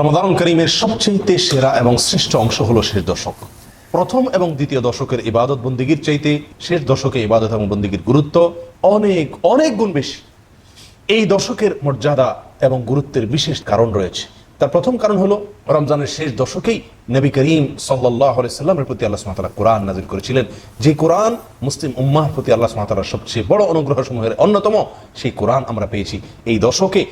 রমাদান করিমের সবচেয়ে সেরা এবং শ্রেষ্ঠ অংশ হলো শেষ দশক। প্রথম এবং দ্বিতীয় দশকের ইবাদত বন্দিগির চাইতে শেষ দশকে ইবাদত এবং বন্দিগির গুরুত্ব অনেক অনেক গুণ বেশি। এই দশকের মর্যাদা এবং গুরুত্বের বিশেষ কারণ রয়েছে। তার প্রথম কারণ হলো, রমজানের শেষ দশকেই নবী করিম সাল্লাহ সাল্লামের প্রতি আল্লাহ সুমাতারা কোরআন নাজির করেছিলেন। যে কোরআন মুসলিম উম্মার প্রতি আল্লাহ সুমাতারার সবচেয়ে বড় অনুগ্রহ সমূহের অন্যতম, সেই কোরআন আমরা পেয়েছি। এই দশকে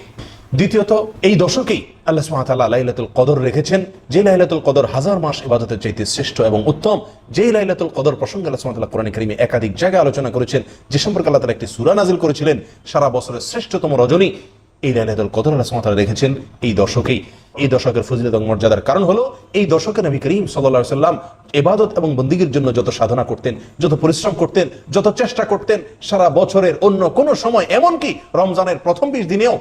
দ্বিতীয়ত, এই দশকেই আল্লাহ সুমাতাল্লাহ লাইলাতুল কদর রেখেছেন। যে লাইলাতুল কদর হাজার মাস ইবাদতের চাইতে শ্রেষ্ঠ এবং উত্তম, যেই লাইলাতুল কদর প্রসঙ্গে আল্লাহ সুমাতাল্লাহ কোরআন করিমে একাধিক জায়গায় আলোচনা করেছেন, যে সম্পর্কে আল্লাহ তালা একটি সুরা নাজিল করেছিলেন, সারা বছরের শ্রেষ্ঠতম রজনী, এই লাইলাতুল কদর আল্লাহ সুমাতাল্লাহ রেখেছেন এই দশকেই। এই দশকের ফজিলত এবং মর্যাদার কারণ হলো, এই দশকে নবী করিম সাল্লাহ সাল্লাম এবাদত এবং বন্দিগির জন্য যত সাধনা করতেন, যত পরিশ্রম করতেন, যত চেষ্টা করতেন, সারা বছরের অন্য কোনো সময়, এমনকি রমজানের প্রথম বিশ দিনেও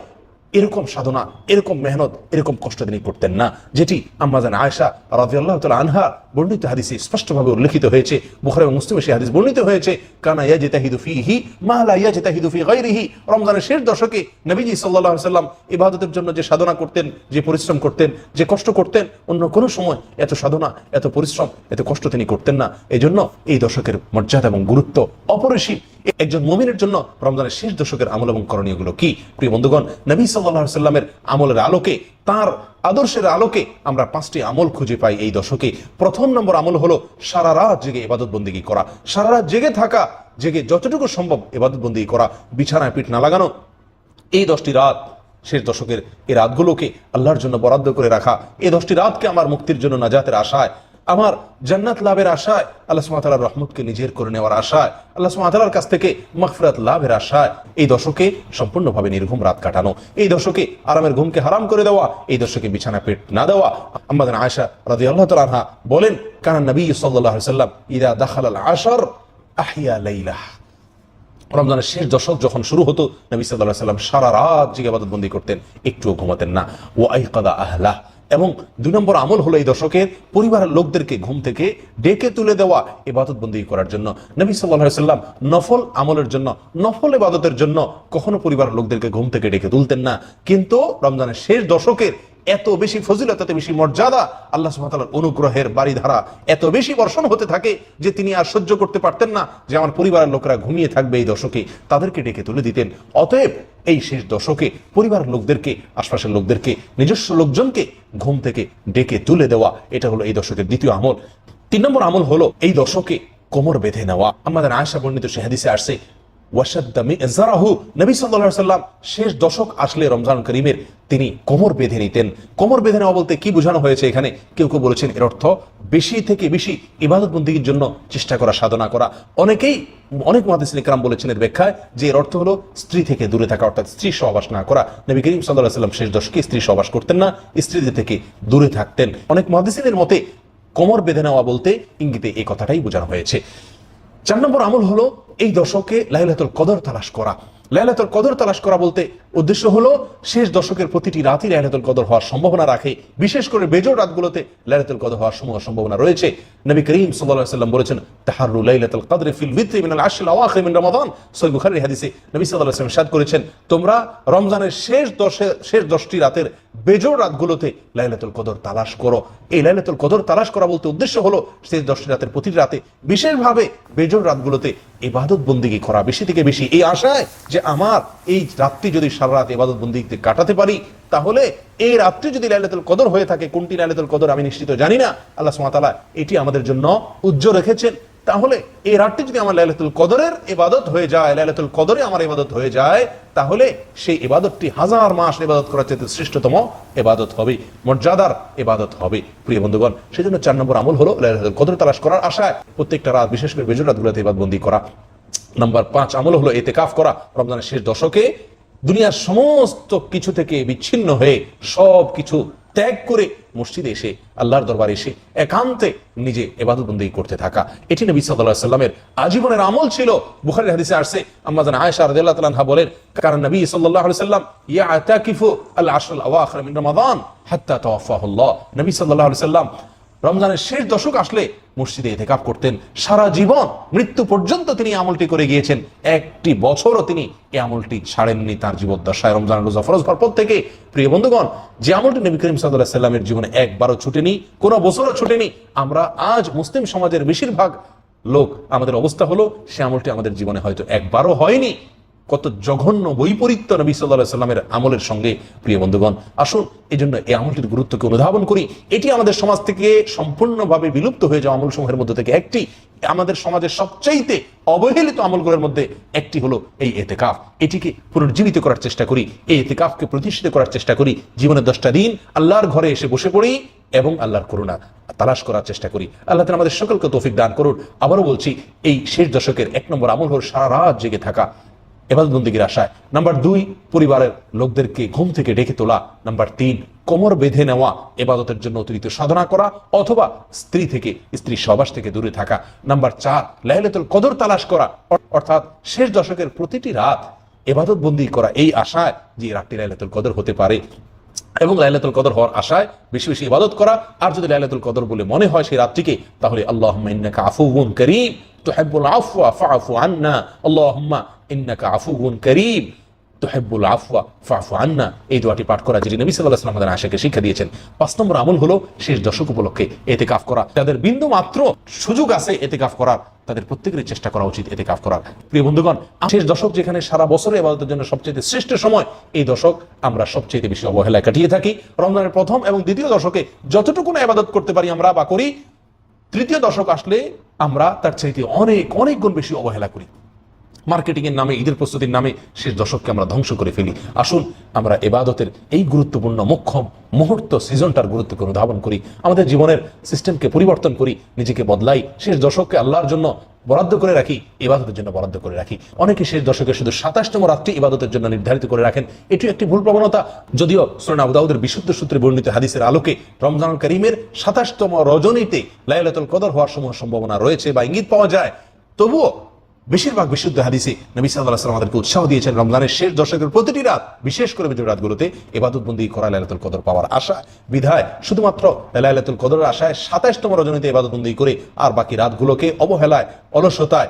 এরকম সাধনা, এরকম মেহনত, এরকম কষ্ট তিনি করতেন না। যেটি আম্মাজান আয়সা রাজিয়াল্লাহ তালা আনহা বর্ণিত হাদিসে স্পষ্টভাবে উল্লেখিত হয়েছে। বুখারে মুসলিমে সেই হাদিস বর্ণিত হয়েছে কানা ইয়া জেতাহিদু ফিহি মালা ইয়া জেতাহিদু ফি গায়রিহি। রমজানের শেষ দশকে নবীজি আলাইহি সাল্লাম ইবাদতের জন্য যে সাধনা করতেন, যে পরিশ্রম করতেন, যে কষ্ট করতেন, অন্য কোনো সময় এত সাধনা, এত পরিশ্রম, এত কষ্ট তিনি করতেন না। এজন্য এই দশকের মর্যাদা এবং গুরুত্ব অপরিসীম। একজন মমিনের জন্য রমজানের শেষ দশকের আমল এবং করণীয়গুলো কি? প্রিয় বন্ধুগণ, নবী সাল্লাহ সাল্লামের আমলের আলোকে, তার আদর্শের আলোকে আমরা পাঁচটি আমল খুঁজে পাই এই দশকে। প্রথম নম্বর আমল হলো সারা রাত জেগে ইবাদত বন্দিগি করা। সারা রাত জেগে থাকা, জেগে যতটুকু সম্ভব ইবাদত বন্দিগি করা। বিছানায় পিঠ না লাগানো, এই দশটি রাত শেষ দশকের এই রাতগুলোকে আল্লাহর জন্য বরাদ্দ করে রাখা। এই দশটি রাতকে আমার মুক্তির জন্য নাজাতের আশায় আমার জান্নাত লাভের আশায় আল্লাহ সুমাতালার রহমতকে নিজের করে নেওয়ার আশায়, আল্লাহ সুমাতালার কাছ থেকে মকফরাত লাভের আশায় এই দশকে সম্পূর্ণভাবে নির্ঘুম রাত কাটানো, এই দশকে আরামের ঘুমকে হারাম করে দেওয়া, এই দশকে বিছানা পেট না দেওয়া। আমাদের আয়সা রাজি আল্লাহ তালহা বলেন কারণ নবী সাল্লাম ইদা দাখাল আশর আহিয়া লাইলাহ রমজানের শেষ দশক যখন শুরু হতো, নবী সাল্লাহ সাল্লাম সারা রাত জিগে বন্দি করতেন, একটুও ঘুমাতেন না। ও আইকাদা এবং দুই নম্বর আমল হলো এই দশকের পরিবারের লোকদেরকে ঘুম থেকে ডেকে তুলে দেওয়া এবাদত বন্দি করার জন্য। নবী সাল্লাম নফল আমলের জন্য, নফল এবাদতের জন্য কখনো পরিবারের লোকদেরকে ঘুম থেকে ডেকে তুলতেন না। কিন্তু রমজানের শেষ দশকের এত বেশি ফজিলত এত বেশি মর্যাদা আল্লাহ সুহাতালার অনুগ্রহের বাড়িধারা এত বেশি বর্ষণ হতে থাকে যে তিনি আর সহ্য করতে পারতেন না, যে আমার পরিবারের লোকরা ঘুমিয়ে থাকবে এই দশকে। তাদেরকে ডেকে তুলে দিতেন। অতএব এই শেষ দশকে পরিবারের লোকদেরকে, আশপাশের লোকদেরকে, নিজস্ব লোকজনকে ঘুম থেকে ডেকে তুলে দেওয়া, এটা হলো এই দশকের দ্বিতীয় আমল। তিন নম্বর আমল হলো এই দশকে কোমর বেঁধে নেওয়া। আমাদের আয়সা বর্ণিত সেহাদিসে আসছে শেষ দশক আসলে রমজান করিমের তিনি কোমর বেঁধে নিতেন। কোমর বেঁধে নেওয়া বলতে কি বোঝানো হয়েছে এখানে? কেউ কেউ বলেছেন এর অর্থ বেশি থেকে বেশি ইবাদত বন্দীর জন্য চেষ্টা করা, সাধনা করা। অনেকেই, অনেক মহাদিস বলেছেন এর ব্যাখ্যায় যে এর অর্থ হলো স্ত্রী থেকে দূরে থাকা, অর্থাৎ স্ত্রী সহবাস না করা। নবী করিম সাল্লাহ সাল্লাম শেষ দশকে স্ত্রী সহবাস করতেন না স্ত্রীদের থেকে দূরে থাকতেন। অনেক মহাদিসিনের মতে কোমর বেঁধে নেওয়া বলতে ইঙ্গিতে এই কথাটাই বোঝানো হয়েছে। চার নম্বর আমল হলো এই দশকে লাইলাতুল কদর তালাশ করা। লাইলাতুল কদর তালাশ করা বলতে উদ্দেশ্য হলো শেষ দশকের প্রতিটি রাতই লাইলাতুল কদর হওয়ার সম্ভাবনা রাখে। বিশেষ করে বেজোর রাতগুলোতে লাইলাতুল কদর হওয়ার সমূহ সম্ভাবনা রয়েছে। নবী করিম সাল্লাল্লাহু সাল্লাম বলেছেন তাহারু লাইলাতুল কদর ফিল ভিতরি মিনাল আশরিল আওয়াখির মিন রমাদান। সহিহ বুখারীর হাদিসে নবী সাল্লাল্লাহু আলাইহি ইরশাদ করেছেন, তোমরা রমজানের শেষ দশে, শেষ দশটি রাতের বেজোর রাতগুলোতে লাইলাতুল কদর তালাশ করো। এই লাইলাতুল কদর তালাশ করা বলতে উদ্দেশ্য হলো শেষ দশটি রাতের প্রতিটি রাতে বিশেষভাবে বেজোর রাতগুলোতে ইবাদত বন্দিগি করা বেশি থেকে বেশি। এই আশায় যে আমার এই রাত্রি যদি সারা রাত ইবাদত বন্দিগিতে কাটাতে পারি, তাহলে এই রাত্রি যদি লাইলাতুল কদর হয়ে থাকে, কোনটি লাইলাতুল কদর আমি নিশ্চিত জানি না। আল্লাহ সুবহানাহু এটি আমাদের জন্য উজ্জ্বল রেখেছেন। তাহলে এই রাতটি যদি আমার লাইলাতুল কদরের ইবাদত হয়ে যায়, লাইলাতুল কদরে আমার ইবাদত হয়ে যায়, তাহলে সেই ইবাদতটি হাজার মাস ইবাদত করার চেয়ে শ্রেষ্ঠতম ইবাদত হবে, মর্যাদার ইবাদত হবে। প্রিয় বন্ধুগণ সেই জন্য চার নম্বর আমল হলো লাইলাতুল কদর তালাশ করার আশায় প্রত্যেকটা রাত, বিশেষ করে বেজর রাতগুলোতে ইবাদবন্দি করা। নাম্বার পাঁচ, আমল হলো এতে কাফ করা। রমজানের শেষ দশকে দুনিয়ার সমস্ত কিছু থেকে বিচ্ছিন্ন হয়ে সব কিছু ত্যাগ করে মসজিদে এসে, আল্লাহর দরবারে এসে একান্তে নিজে এবাদতবন্দি করতে থাকা। এটি নবী সাল্লাল্লাহু সাল্লামের আজীবনের আমল ছিল। বুখারীর হাদিসে আসছে, আম্মা জান আয়েশা রাদিয়াল্লাহু তাআলা বলেন কারণ নবী সাল্লাল্লাহু আলাইহি সাল্লাম ইয়াতাকিফু আল আশর আল আওয়াখির মিন রমাদান হাত্তা তাওয়াফাহু আল্লাহ নবী সাল্লাল্লাহু আলাইহি সাল্লাম রমজানের শেষ দশক আসলে মসজিদে এতেকাফ করতেন। সারা জীবন মৃত্যু পর্যন্ত তিনি আমলটি করে গিয়েছেন। একটি বছরও তিনি এই আমলটি ছাড়েননি তার জীবদ্দশায়। রমজান রোজা ফরজ হওয়ার পর থেকে, প্রিয় বন্ধুগণ, যে আমলটি নবী করিম সাল্লাহ সাল্লামের জীবনে একবারও ছুটেনি, কোনো বছরও ছুটেনি, আমরা আজ মুসলিম সমাজের বেশিরভাগ লোক আমাদের অবস্থা হলো, সে আমলটি আমাদের জীবনে হয়তো একবারও হয়নি। কত জঘন্য বৈপরীত্য নবী সাল্লাহ সাল্লামের আমলের সঙ্গে, প্রিয় বন্ধুগণ। আসুন এই জন্য এই আমলটির গুরুত্বকে অনুধাবন করি। এটি আমাদের সমাজ থেকে সম্পূর্ণভাবে বিলুপ্ত হয়ে যাওয়া আমল সমূহের মধ্যে থেকে একটি। আমাদের সমাজের সবচাইতে অবহেলিত আমলগুলোর মধ্যে একটি হলো এই এতেকাফ। এটিকে পুনর্জীবিত করার চেষ্টা করি, এই এতেকাফকে প্রতিষ্ঠিত করার চেষ্টা করি। জীবনের দশটা দিন আল্লাহর ঘরে এসে বসে পড়ি এবং আল্লাহর করুণা তালাশ করার চেষ্টা করি। আল্লাহ তালা আমাদের সকলকে তৌফিক দান করুন। আবারও বলছি, এই শেষ দশকের এক নম্বর আমল হল সারা রাত জেগে থাকা। এবাদবন্দিগির আশায়। নাম্বার দুই, পরিবারের লোকদেরকে ঘুম থেকে ডেকে তোলা। নাম্বার তিন, কোমর বেঁধে নেওয়া, এবাদতের জন্য অতিরিক্ত সাধনা করা অথবা স্ত্রী থেকে স্ত্রী সবাস থেকে দূরে থাকা। নাম্বার চার, লাইলাতুল কদর তালাশ করা। অর্থাৎ শেষ দশকের প্রতিটি রাত এবাদত বন্দী করা। এই আশায় যে রাত্রি লাইলাতুল কদর হতে পারে এবং লাইলাতুল কদর হওয়ার আশায় বেশি বেশি ইবাদত করা। আর যদি লাইলাতুল কদর বলে মনে হয় সেই রাতটিকে, তাহলে আল্লাহ আফুগুন করিম তো করিম আফু আফা আফু আন্না আল্লাহ ইন্নাকা আফুগুন করিম। তুহিব্বুল আফওয়া, ফাআফু আন্না। এই দোয়াটি পাঠ করা যেটি নবী সাল্লাল্লাহু আলাইহি ওয়াসাল্লাম আমাদের আশাকে শিক্ষা দিয়েছেন। পাঁচ নম্বর আমল হলো শেষ দশক উপলক্ষে এতেকাফ করা। যাদের বিন্দু মাত্র সুযোগ আছে এতেকাফ করার, তাদের প্রত্যেকেরই চেষ্টা করা উচিত এতে কাফ করার। প্রিয় বন্ধুগণ, শেষ দশক যেখানে সারা বছরে এবাদতের জন্য সবচেয়ে শ্রেষ্ঠ সময়, এই দশক আমরা সবচেয়ে বেশি অবহেলায় কাটিয়ে থাকি। রমজানের প্রথম এবং দ্বিতীয় দশকে যতটুকু এবাদত করতে পারি আমরা বা করি, তৃতীয় দশক আসলে আমরা তার চাইতে অনেক অনেক গুণ বেশি অবহেলা করি। মার্কেটিং এর নামে, ঈদের প্রস্তুতির নামে শেষ দশককে আমরা ধ্বংস করে ফেলি। আসুন, আমরা এবাদতের এই গুরুত্বপূর্ণ মোক্ষম মুহূর্ত সিজনটার গুরুত্বকে অনুধাবন করি। আমাদের জীবনের সিস্টেমকে পরিবর্তন করি, নিজেকে বদলাই, শেষ দশককে আল্লাহর জন্য বরাদ্দ করে রাখি ইবাদতের জন্য বরাদ্দ করে রাখি। অনেকে শেষ দশকে শুধু সাতাশতম রাত্রি ইবাদতের জন্য নির্ধারিত করে রাখেন। এটি একটি ভুল প্রবণতা। যদিও সোনা আবুদাউদের বিশুদ্ধ সূত্রে বর্ণিত হাদিসের আলোকে রমজান করিমের সাতাশতম রজনীতে লাইলাতুল কদর হওয়ার সমূহ সম্ভাবনা রয়েছে বা ইঙ্গিত পাওয়া যায়। তবুও বেশিরভাগ বিশুদ্ধ হাদিসে নবী সাল্লাহ সাল্লাম আমাদেরকে উৎসাহ দিয়েছেন রমজানের শেষ দশকের প্রতিটি রাত, বিশেষ করে বিজয় রাতগুলোতে এবাদতবন্দি করা লাইলাতুল কদর পাওয়ার আশা, বিধায় শুধুমাত্র লাইলাতুল কদরের আশায় সাতাশতম রজনীতে এবাদতবন্দি করে আর বাকি রাতগুলোকে অবহেলায়, অলসতায়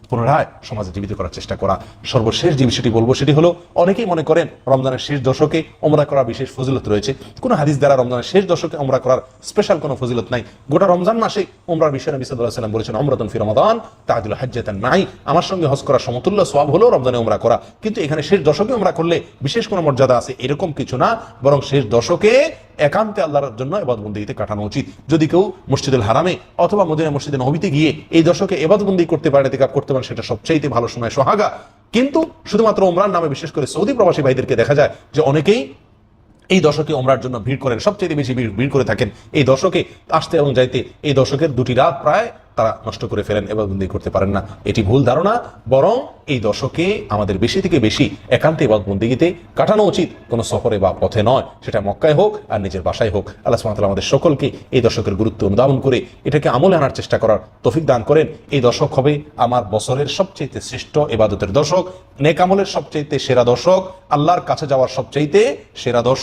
পুনরায় সমাজে জীবিত করার চেষ্টা করা সর্বশেষ যে বিষয়টি বলব সেটি হলো, অনেকেই মনে করেন রমজানের শেষ দশকে ওমরা করার বিশেষ ফজিলত রয়েছে। কোনো হাদিস দ্বারা রমজানের শেষ দশকে ওমরা করার স্পেশাল কোনো ফজিলত নাই। গোটা রমজান মাসে ওমরার বিষয় নবী সাল্লাল্লাহু আলাইহি ওয়াসাল্লাম বলেছেন অমরাতন ফি রমাদান তাআদুল হাজ্জাতান নাই আমার সঙ্গে হজ করার সমতুল্য সব হলো রমজানে ওমরা করা। কিন্তু এখানে শেষ দশকে ওমরা করলে বিশেষ কোনো মর্যাদা আছে, এরকম কিছু না। বরং শেষ দশকে একান্তে আল্লাহর জন্য এবাদবন্দিতে কাটানো উচিত। যদি কেউ মসজিদুল হারামে অথবা মদিনা মসজিদে নবীতে গিয়ে এই দশকে এবাদবন্দি করতে পারে এতেকাপ করতে পারে, সেটা সবচাইতে ভালো সময় সোহাগা। কিন্তু শুধুমাত্র ওমরান নামে বিশেষ করে সৌদি প্রবাসী ভাইদেরকে দেখা যায় যে অনেকেই এই দশকে ওমরার জন্য ভিড় করেন সবচেয়ে বেশি ভিড় ভিড় করে থাকেন। এই দশকে আসতে এবং যাইতে এই দশকের দুটি রাত প্রায় তারা নষ্ট করে ফেলেন এবং বন্দি করতে পারেন না। এটি ভুল ধারণা, বরং এই দশকে আমাদের বেশি থেকে বেশি একান্তে এবাদ বন্দিগিতে কাটানো উচিত। কোনো সফরে বা পথে নয়। সেটা মক্কায় হোক আর নিজের বাসায় হোক। আল্লাহ সুবহানাহু আমাদের সকলকে এই দশকের গুরুত্ব অনুধাবন করে এটাকে আমলে আনার চেষ্টা করার তফিক দান করেন। এই দশক হবে আমার বছরের সবচেয়ে শ্রেষ্ঠ এবাদতের দশক, নেক আমলের সবচেয়ে সেরা দশক, আল্লাহর কাছে যাওয়ার সবচেয়ে সেরা দশক।